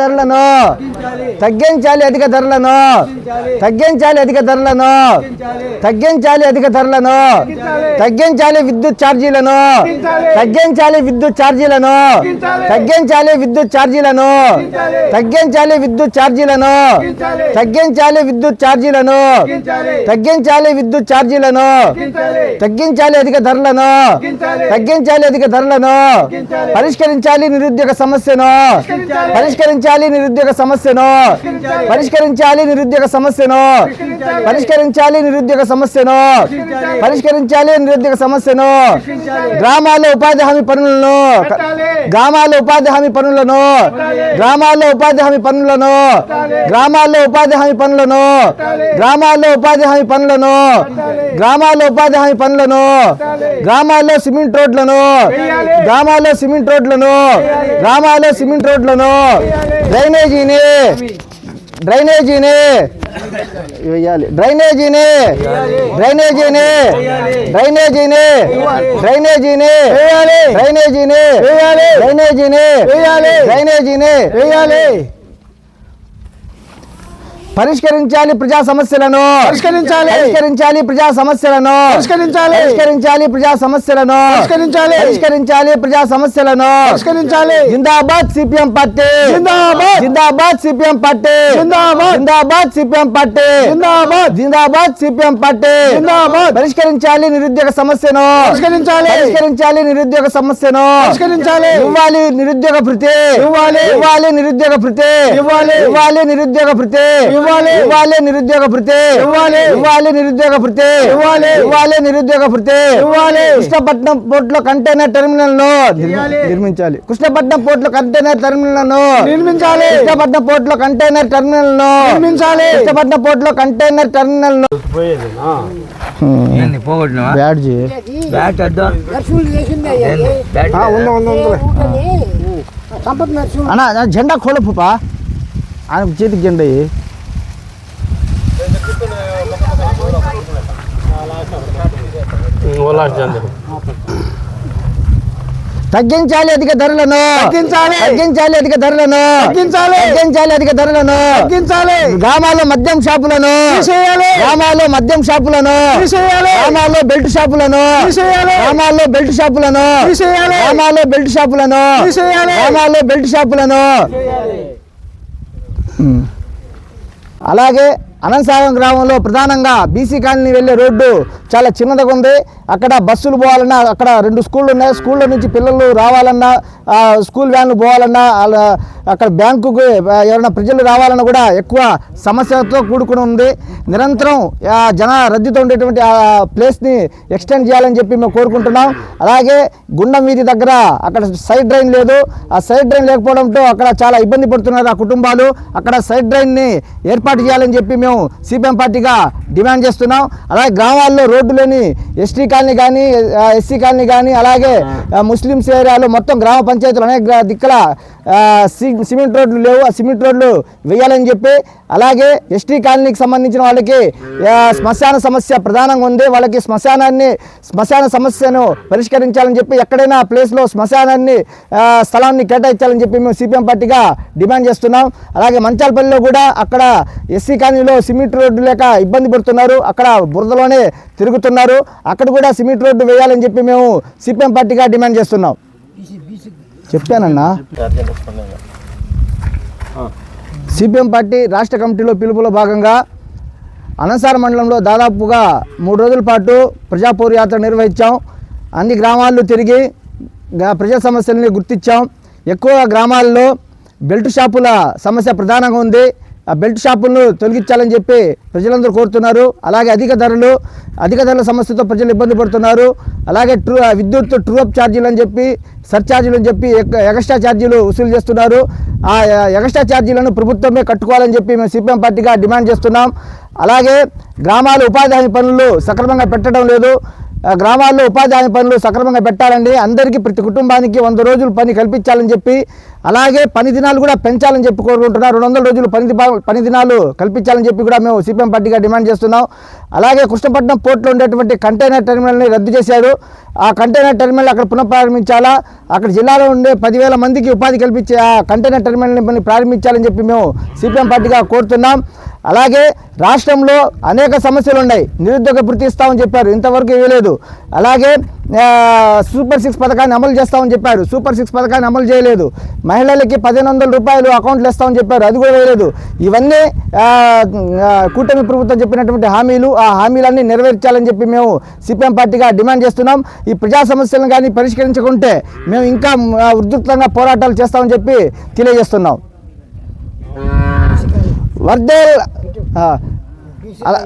ధరలను. తగ్గించాలి అధిక ధరలను. తగ్గించాలి అధిక ధరలను. తగ్గించాలి అధిక ధరలను. తగ్గించాలి విద్యుత్ ఛార్జీలను. తగ్గించాలి విద్యుత్ ఛార్జీలను. తగ్గించాలి విద్యుత్ ఛార్జీలను. తగ్గించాలి విద్యుత్ ఛార్జీలను. తగ్గించాలి విద్యుత్ ఛార్జీలను. తగ్గించాలి విద్యుత్ ఛార్జీలను. తగ్గించాలి అధిక ధరలను. తగ్గించాలి అధిక ధరలను. పరిష్కరించాలి నిరుద్యోగ సమస్యను. పరిష్కరించాలి నిరుద్యోగ సమస్యను. పరిష్కరించాలి. నిరుద్యోగ సమస్యను. పరిష్కరించాలి. నిరుద్యోగ సమస్యను. పరిష్కరించాలి. నిరుద్యోగ సమస్యను. గ్రామాల్లో ఉపాధి హామీ పనులను. గ్రామాల్లో ఉపాధి హామీ పనులను. గ్రామాల్లో ఉపాధి హామీ పనులను. గ్రామాల్లో ఉపాధి హామీ పనులను. గ్రామాల్లో ఉపాధి హామీ పనులను. గ్రామాల్లో ఉపాధి హామీ పనులను. గ్రామాల్లో సిమెంట్ రోడ్లను. గ్రామాల్లో సిమెంట్ రోడ్లను. గ్రామాల్లో సిమెంట్ రోడ్లను. డ్రైనేజీని డ్రైనేజీని వేయాలి డ్రైనేజీని డ్రైనేజీని డ్రైనేజీని డ్రైనేజీని డ్రైనేజీని డ్రైనేజీని డ్రైనేజీని వేయాలి పరిష్కరించాలి ప్రజా సమస్యలను పరిష్కరించాలి. పరిష్కరించాలి ప్రజా సమస్యలను పరిష్కరించాలి. పరిష్కరించాలి ప్రజా సమస్యలను పరిష్కరించాలి. పరిష్కరించాలి ప్రజా సమస్యలను పరిష్కరించాలి జిందాబాద్ సిపిఎం పార్టీ జిందాబాద్. జిందాబాద్ సిపిఎం పార్టీ జిందాబాద్. జిందాబాద్ సిపిఎం పార్టీ జిందాబాద్. జిందాబాద్ సిపిఎం పార్టీ జిందాబాద్. పరిష్కరించాలి నిరుద్యోగ సమస్యను పరిష్కరించాలి. పరిష్కరించాలి నిరుద్యోగ సమస్యను పరిష్కరించాలి. ఇవ్వాలి నిరుద్యోగ భృతి ఇవ్వాలి. ఇవ్వాలి నిరుద్యోగ భృతి ఇవ్వాలి. ఇవ్వాలి నిరుద్యోగ భృతి ఇవ్వాలి. ఇవ్వాలి నిరుద్యోగ భృతి ఇవ్వాలి. ఇవ్వాలి నిరుద్యోగ భృతి ఇవ్వాలి. ఇవ్వాలి నిరుద్యోగ భృతి ఇవ్వాలి. కృష్ణపట్నం పోర్ట్లో కంటైనర్ టెర్మినల్ ఇవ్వాలి. నిర్మించాలి కృష్ణపట్నం పోర్ట్లో కంటైనర్ టెర్మినల్ను నిర్మించాలి. కృష్ణపట్నం పోర్ట్లో కంటైనర్ టెర్మినల్ను నిర్మించాలి. కృష్ణపట్నం పోర్ట్లో కంటైనర్ టెర్మినల్ను బ్యాట్? బ్యాట్ అన్న నా జెండా కోళ్ళ పుపా ఆయన చేతికి జెండా తగ్గించాలి అధిక ధరలను తగ్గించాలి. తగ్గించాలి అధిక ధరలను తగ్గించాలి. తగ్గించాలి అధిక ధరలను తగ్గించాలి గ్రామాల్లో మద్యం షాపులను తీసేయాలి. గ్రామాల్లో మద్యం షాపులను తీసేయాలి. గ్రామాల్లో బెల్ట్ షాపులను తీసేయాలి. గ్రామాల్లో బెల్ట్ షాపులను తీసేయాలి. గ్రామాల్లో బెల్ట్ షాపులను తీసేయాలి. గ్రామాల్లో బెల్ట్ షాపులను. అలాగే అనంతసాగరం గ్రామంలో ప్రధానంగా బీసీ కాలనీ వెళ్ళే రోడ్డు చాలా చిన్నదిగా ఉంది. అక్కడ బస్సులు పోవాలన్నా అక్కడ రెండు స్కూళ్ళు ఉన్నాయి. స్కూళ్ళ నుంచి పిల్లలు రావాలన్నా స్కూల్ వ్యాన్లు పోవాలన్నా అక్కడ బ్యాంకుకు ఎవరైనా ప్రజలు రావాలన్నా కూడా ఎక్కువ సమస్యలతో కూడుకుని ఉంది. నిరంతరం ఆ, జన రద్దీతో ఉండేటువంటి ఆ ప్లేస్ని ఎక్స్టెండ్ చేయాలని చెప్పి మేము కోరుకుంటున్నాం. అలాగే గుండం వీధి దగ్గర అక్కడ సైడ్ డ్రైన్ లేదు. ఆ సైడ్ డ్రైన్ లేకపోవడంతో అక్కడ చాలా ఇబ్బంది పడుతున్నారు ఆ కుటుంబాలు. అక్కడ సైడ్ డ్రైన్ని ఏర్పాటు చేయాలని చెప్పి మేము సిపిఎం పార్టీగా డిమాండ్ చేస్తున్నాం. అలాగే గ్రామాల్లో రోడ్డు లేని ఎస్టీ కాలనీ కానీ ఎస్సీ కాలనీ కానీ అలాగే ముస్లింస్ ముస్లిమ్స్ ఏరియాలో మొత్తం గ్రామ పంచాయతీలు అనేక గ్రా- దిక్కుల సిమెంట్ రోడ్లు లేవు. ఆ సిమెంట్ రోడ్లు వేయాలని చెప్పి అలాగే ఎస్టీ కాలనీకి సంబంధించిన వాళ్ళకి శ్మశాన సమస్య ప్రధానంగా ఉంది. వాళ్ళకి శ్మశానాన్ని శ్మశాన సమస్యను పరిష్కరించాలని చెప్పి ఎక్కడైనా ప్లేస్లో శ్మశానాన్ని స్థలాన్ని కేటాయించాలని చెప్పి మేము సిపిఎం పార్టీగా డిమాండ్ చేస్తున్నాం. అలాగే మంచాలపల్లిలో కూడా అక్కడ ఎస్సీ కాలనీలో సిమెంట్ రోడ్డు లేక ఇబ్బంది పడుతున్నారు. అక్కడ బురదలోనే తిరుగుతున్నారు. అక్కడ కూడా సిమెంట్ రోడ్డు వేయాలని చెప్పి మేము సిపిఎం పార్టీగా డిమాండ్ చేస్తున్నాం. చెప్పానన్నా? సిపిఎం పార్టీ రాష్ట్ర కమిటీలో పిలుపులో భాగంగా అనసార మండలంలో దాదాపుగా మూడు రోజుల పాటు ప్రజాపౌర యాత్ర నిర్వహించాం. అన్ని గ్రామాల్లో తిరిగి ప్రజా సమస్యల్ని గుర్తించాం. ఎక్కువ గ్రామాల్లో బెల్ట్ షాపుల సమస్య ప్రధానంగా ఉంది. బెల్ట్ షాపులను తొలగించాలని చెప్పి ప్రజలందరూ కోరుతున్నారు. అలాగే అధిక ధరలు అధిక ధరల సమస్యతో ప్రజలు ఇబ్బంది పడుతున్నారు. అలాగే ట్రూ విద్యుత్ ట్రూ అప్ ఛార్జీలు అని చెప్పి సర్ఛార్జీలు అని చెప్పి ఎక్- ఎగస్ట్రా ఛార్జీలు వసూలు చేస్తున్నారు. ఆ ఎగస్ట్రా ఛార్జీలను ప్రభుత్వమే కట్టుకోవాలని చెప్పి మేము సిపిఎం పార్టీగా డిమాండ్ చేస్తున్నాం. అలాగే గ్రామాల ఉపాధి హామీ పనులు సక్రమంగా పెట్టడం లేదు. గ్రామాల్లో ఉపాధి హామీ పనులు సక్రమంగా పెట్టాలండి. అందరికీ ప్రతి కుటుంబానికి వంద రోజులు పని కల్పించాలని చెప్పి అలాగే పని దినాలు కూడా పెంచాలని చెప్పి కోరుకుంటున్నారు రెండు వందల రోజులు పని పని దినాలు కల్పించాలని చెప్పి కూడా మేము సిపిఎం పార్టీగా డిమాండ్ చేస్తున్నాం. అలాగే కృష్ణపట్నం పోర్టులో ఉండేటువంటి కంటైనర్ టెర్మినల్ని రద్దు చేశారు. ఆ కంటైనర్ టెర్మినల్ అక్కడ పునఃప్రారంభించాలా? అక్కడ జిల్లాలో ఉండే పదివేల మందికి ఉపాధి కల్పించే ఆ కంటైనర్ టెర్మినల్ని ప్రారంభించాలని చెప్పి మేము సిపిఎం పార్టీగా కోరుతున్నాం. అలాగే రాష్ట్రంలో అనేక సమస్యలు ఉన్నాయి. నిరుద్యోగ వృత్తి ఇస్తామని చెప్పారు. ఇంతవరకు ఇవ్వలేదు అలాగే సూపర్ సిక్స్ పథకాన్ని అమలు చేస్తామని చెప్పారు. సూపర్ సిక్స్ పథకాన్ని అమలు చేయలేదు. మహిళలకి పదిహేను వందల రూపాయలు అకౌంట్లు ఇస్తామని చెప్పారు. అది కూడా వేయలేదు. ఇవన్నీ కూటమి ప్రభుత్వం చెప్పినటువంటి హామీలు ఆ హామీలన్నీ నెరవేర్చాలని చెప్పి మేము సిపిఎం పార్టీగా డిమాండ్ చేస్తున్నాం. ఈ ప్రజా సమస్యలను కానీ పరిష్కరించకుంటే మేము ఇంకా ఉధృతంగా పోరాటాలు చేస్తామని చెప్పి తెలియజేస్తున్నాం. Wardel. Ha. Ala